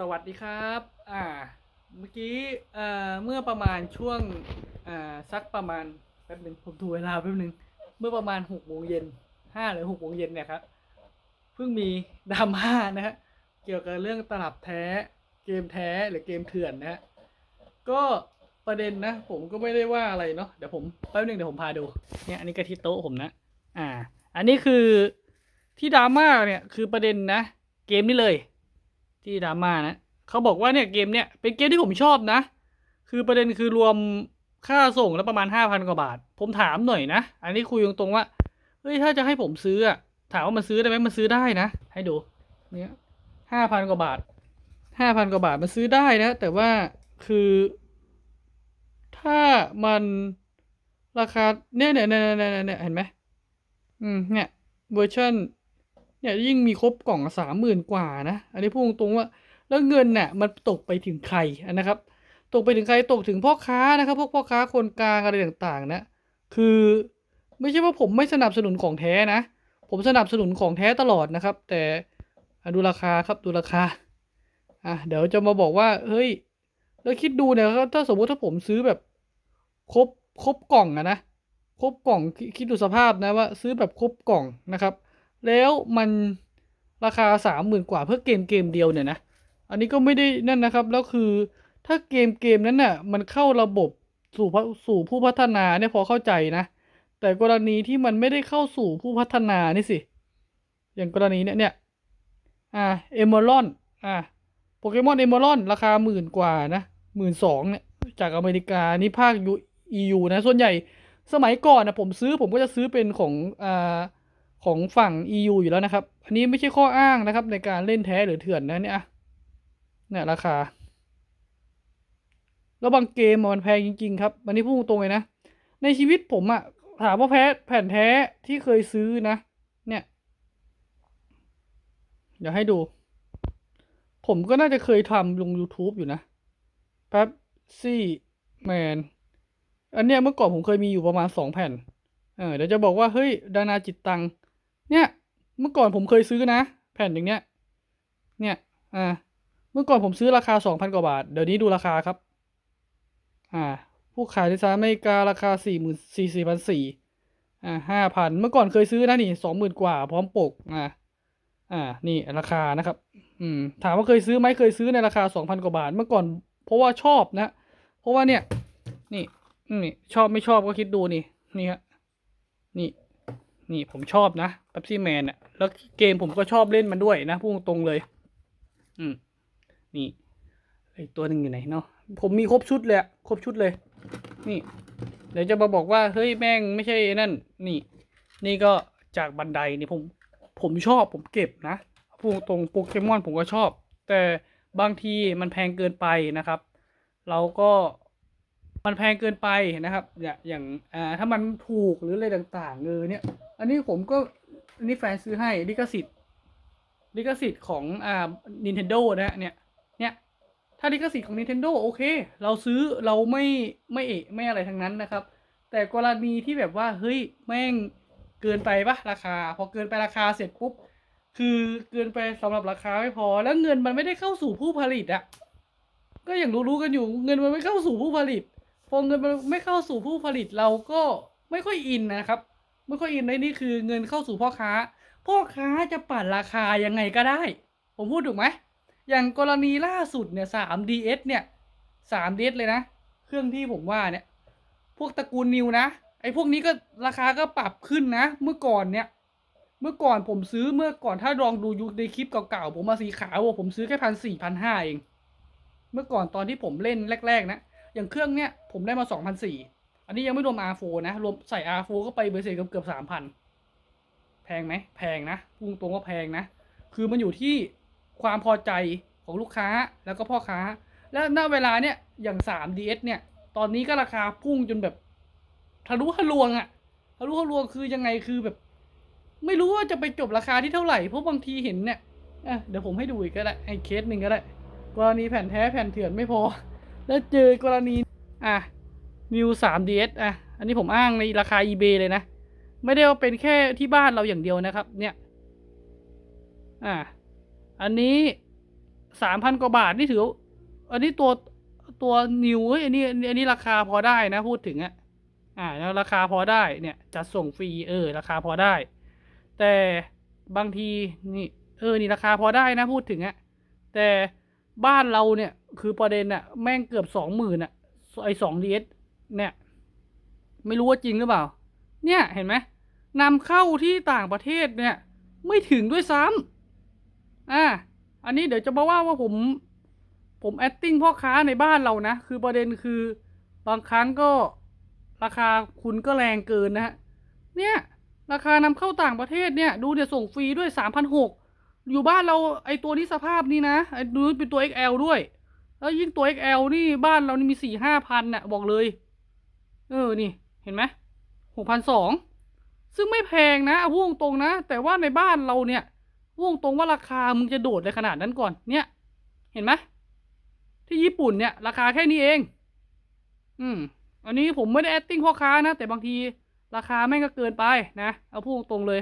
สวัสดีครับ อ่า เมื่อกี้เอ่อเมื่อประมาณช่วงอ่าสักประมาณแป๊บหนึ่งผมดูเวลาแป๊บหนึ่งเมื่อประมาณหกโมงเย็นห้าหรือหกโมงเย็นเนี่ยครับเพิ่งมีดราม่านะฮะเกี่ยวกับเรื่องตลับแท้ เกมแท้หรือเกมเถื่อนนะฮะก็ประเด็นนะ ผมก็ไม่ได้ว่าอะไรเนาะเดี๋ยวผมแป๊บหนึ่งเดี๋ยวผมพาดูเนี่ยอันนี้ก็ที่โต๊ะผมนะอ่า อันนี้คือที่ดราม่าเนี่ยคือประเด็นนะ เกมนี้เลย ที่ดราม่านะเขาบอกว่าเนี่ยเกมเนี่ยเป็นเกมที่ผมชอบนะ คือประเด็นคือรวมค่าส่งแล้วประมาณห้าพันกว่าบาท ผมถามหน่อยนะ อันนี้คุยตรงๆว่าเฮ้ยถ้าจะให้ผมซื้ออะถามว่ามันซื้อได้ไหมมันซื้อได้นะ ให้ดูเนี่ยห้าพันกว่าบาทห้าพันกว่าบาทมันซื้อได้นะ แต่ว่าคือ ถ้ามันราคาเนี่ยเนี่ยเนี่ยเนี่ยเนี่ยเนี่ยเห็นไหมอืมเนี่ยเวอร์ชัน เนี่ยยิ่งมีครบกล่องสามหมื่นกว่านะ อันนี้พูดตรงๆว่า แล้วเงินเนี่ยมันตกไปถึงใครนะครับ ตกไปถึงใครตกถึงพ่อค้านะครับพวกพ่อค้าคนกลางอะไรต่างๆนะคือไม่ใช่ว่าผมไม่สนับสนุนของแท้นะ ผมสนับสนุนของแท้ตลอดนะครับ แต่อะดูราคาครับดูราคาอะเดี๋ยวจะมาบอกว่าเฮ้ยแล้วคิดดูเนี่ยถ้าสมมติถ้าผมซื้อแบบครบครบกล่องอะนะครบกล่องคคิดดูสภาพนะว่า ซื้อแบบครบกล่องนะครับ แล้วมันราคาสามหมื่นกว่าเพื่อเกมเกมเดียวเนี่ยนะ อันนี้ก็ไม่ได้นั่นนะครับ แล้วคือถ้าเกมเกมนั้นน่ะมันเข้าระบบสู่สู่ผู้พัฒนาเนี่ยพอเข้าใจนะ แต่กรณีที่มันไม่ได้เข้าสู่ผู้พัฒนานี่สิ อย่างกรณีเนี่ยเนี่ย อ่าเอมอรอนอ่าโปเกมอนเอมอรอนราคาหมื่นกว่านะหมื่นสองเนี่ยจากอเมริกานี่ภาคยู EU นะ ส่วนใหญ่สมัยก่อนนะผมซื้อผมก็จะซื้อเป็นของอ่า ของฝั่ง EU อยู่แล้วนะครับ อันนี้ไม่ใช่ข้ออ้างนะครับ ในการเล่นแท้หรือเถื่อนนะเนี่ยเนี่ยราคา แล้วบางเกมมันแพงจริง ๆ ครับ อันนี้พูดตรงเลยนะ ในชีวิตผมอะถามว่าแพ้แผ่นแท้ที่เคยซื้อนะ เนี่ย เดี๋ยวให้ดู ผมก็น่าจะเคยทำลง YouTube อยู่นะแป๊บซี่แมนอันเนี้ยเมื่อก่อนผมเคยมีอยู่ประมาณสองแผ่น เออเดี๋ยวจะบอกว่า เฮ้ย ดานาจิตตัง เนี่ย เมื่อก่อนผมเคยซื้อนะ แผ่นอย่างเนี้ย เนี่ย อ่า เมื่อก่อนผมซื้อราคาสองพันกว่าบาท เดี๋ยวนี้ดูราคาครับ อ่า ผู้ขายในสหรัฐอเมริการาคาสี่หมื่นสี่สี่พันสี่อ่าห้าพันเมื่อก่อนเคยซื้อนะนี่สองหมื่นกว่า พร้อมปก อ่า อ่า นี่ราคานะครับ อืม ถามว่าเคยซื้อไหมเคยซื้อในราคาสองพันกว่าบาท เมื่อก่อน เพราะว่าชอบนะ เพราะว่าเนี่ย นี่ นี่ ชอบไม่ชอบก็คิดดูนี่ นี่ฮะ นี่ นี่ผมชอบนะเ e ปซี่แมนอะแล้วเกมผมก็ชอบเล่นมันด้วยนะพูดตรงเลย อืม นี่ไอตัวหนึ่งอยู่ไหนเนาะผมมีครบชุดเลยครบชุดเลย นี่ เดี๋ยวจะมาบอกว่าเฮ้ยแม่งไม่ใช่นั่น นี่ นี่ก็จากบันไดนี่ผมผมชอบผมเก็บนะพูดตรงโปเกมอนผมก็ชอบ แต่บางทีมันแพงเกินไปนะครับ เราก็ มันแพงเกินไปนะครับอย่างอย่างอ่าถ้ามันถูกหรืออะไรต่างๆเออเนี่ย อันนี้ผมก็อันนี้แฟนซื้อให้ลิขสิทธิ์ลิขสิทธิ์ของอ่า Nintendo นะฮะเนี่ยเนี่ยถ้าลิขสิทธิ์ของ Nintendo โอเค เราซื้อเราไม่ไม่เอะไม่อะไรทั้งนั้นนะครับ แต่กรณีที่แบบว่าเฮ้ยแม่งเกินไปปะราคา พอเกินไปราคาเสร็จปุ๊บคือเกินไปสำหรับราคาไม่พอ แล้วเงินมันไม่ได้เข้าสู่ผู้ผลิตอะก็อย่างรู้ๆกันอยู่เงินมันไม่เข้าสู่ผู้ผลิต อเงินมันไม่เข้าสู่ผู้ผลิตเราก็ไม่ค่อยอินนะครับ ไม่ค่อยอินในนี่คือเงินเข้าสู่พ่อค้า พ่อค้าจะปั่นราคายังไงก็ได้ ผมพูดถูกไหมอย่างกรณีล่าสุดเนี่ยสาม DS เนี่ยสาม DS เลยนะ เครื่องที่ผมว่าเนี่ย พวกตระกูลนิวนะไอ้พวกนี้ก็ราคาก็ปรับขึ้นนะ เมื่อก่อนเนี่ย เมื่อก่อนผมซื้อเมื่อก่อนถ้าลองดูยุคในคลิปเก่าๆผมมาสีขาวอะผมซื้อแค่พันสี่พันห้าเอง เมื่อก่อนตอนที่ผมเล่นแรก ๆ นะ อย่างเครื่องเนี้ยผมได้มาสองพันสี่อันนี้ยังไม่รวม R4 นะ รวมใส่ R4 ก็ไปเบอร์เซ็เกือบเกือบสามพันแพงไหม แพงนะพูดตรงว่าแพงนะ คือมันอยู่ที่ความพอใจของลูกค้าแล้วก็พ่อค้า แล้วณเวลาเนี้ยอย่าง 3DS เนี่ย ตอนนี้ก็ราคาพุ่งจนแบบทะลุทะลวงอะทะลุทะลวงคือยังไงคือแบบ ไม่รู้ว่าจะไปจบราคาที่เท่าไหร่เพราะบางทีเห็นเนี่ยเดี๋ยวผมให้ดูอีกก็ได้ให้เคสหนึ่งก็ได้กรณีแผ่นแท้แผ่นเถื่อนไม่พอ แล้วเจอกรณีอะ New 3DS อะ อันนี้ผมอ้างในราคา eBay เลยนะ ไม่ได้ว่าเป็นแค่ที่บ้านเราอย่างเดียวนะครับ เนี่ย อะอันนี้สามพันกว่าบาทนี่ถือ อันนี้ตัวตัวนิวเฮ้ยอันนี้อันนี้อันนี้ราคาพอได้นะพูดถึงอะอ่าแล้วราคาพอได้เนี่ยจัดส่งฟรีเออ ราคาพอได้ แต่บางทีนี่ เออ นี่ราคาพอได้นะพูดถึงอะแต่บ้านเราเนี่ย คือประเด็นอะแม่งเกือบสองหมื่นอะไอสองดีเอสเนี่ย ไม่รู้ว่าจริงหรือเปล่า เนี่ยเห็นไหมนำเข้าที่ต่างประเทศเนี่ย ไม่ถึงด้วยซ้ำอ่าอันนี้เดี๋ยวจะมาว่าว่าผม ผม acting พ่อค้าในบ้านเรานะ คือประเด็นคือบางครั้งก็ราคาคุณก็แรงเกินนะฮะเนี่ยราคานำเข้าต่างประเทศเนี่ย ดูเดี๋ยวส่งฟรีด้วยสามพันหกอยู่บ้านเราไอตัวนี้สภาพนี้นะไอดูเป็นตัว XL ด้วย แล้วยิ่งตัว XL นี่บ้านเรานี่มีสี่ห้าพันน่ะบอกเลย เออนี่เห็นไหมหกพันสองซึ่งไม่แพงนะเอาพูดตรงๆนะ แต่ว่าในบ้านเราเนี่ยพูดตรงว่าราคามึงจะโดดเลยขนาดนั้นก่อนเนี่ย เห็นไหมที่ญี่ปุ่นเนี่ย ราคาแค่นี้เอง อืม อันนี้ผมไม่ได้ acting พ่อค้านะ แต่บางที ราคาแม่งก็เกินไปนะ เอาพูดตรงเลย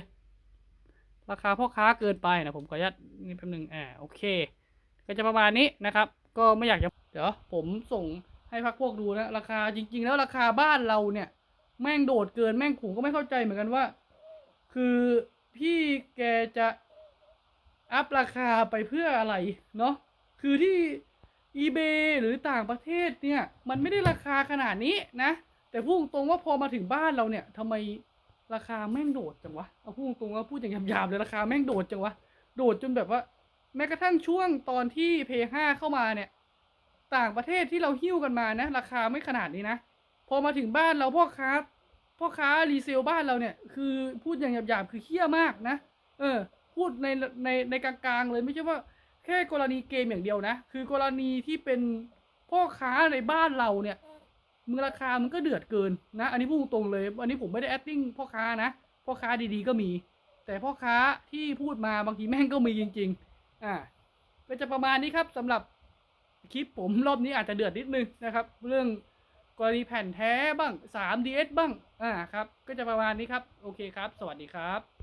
ราคาพ่อค้าเกินไปนะผมขออนุญาตนี่แป๊บนึงอ่าโอเค ก็จะประมาณนี้นะครับ ก็ไม่อยากจะเดี๋ยวผมส่งให้พักพวกดูนะราคาจริง ๆ แล้วราคาบ้านเราเนี่ย แม่งโดดเกินแม่งผมก็ไม่เข้าใจเหมือนกันว่า คือพี่แกจะอัพราคาไปเพื่ออะไรเนาะคือที่ eBay หรือต่างประเทศเนี่ย มันไม่ได้ราคาขนาดนี้นะ แต่พูดตรงว่าพอมาถึงบ้านเราเนี่ยทำไมราคาแม่งโดดจังวะเอาพูดตรงว่าพูดอย่างหยาบๆเลยราคาแม่งโดดจังวะโดดจนแบบว่า แม้กระทั่งช่วงตอนที่ p 5เข้ามาเนี่ย ต่างประเทศที่เราหิ้วกันมานะ ราคาไม่ขนาดนี้นะ พอมาถึงบ้านเราพ่อค้าพ่อค้ารีเซลบ้านเราเนี่ย คือพูดอย่างหยาบๆคือเฮี้ยมากนะ เออ พูดในในในกลางๆเลยไม่ใช่ว่าแค่กรณีเกมอย่างเดียวนะ คือกรณีที่เป็นพ่อค้าในบ้านเราเนี่ยมือราคามันก็เดือดเกินนะ อันนี้พูดตรงเลย อันนี้ผมไม่ได้ acting พ่อค้านะ พ่อค้าดีๆก็มี แต่พ่อค้าที่พูดมาบางทีแม่งก็มีจริง ๆ อ่าก็จะประมาณนี้ครับสำหรับคลิปผมรอบนี้อาจจะเดือดนิดนึงนะครับ เรื่องกรณีแผ่นแท้บ้าง 3DS บ้างอ่าครับ ก็จะประมาณนี้ครับ โอเคครับ สวัสดีครับ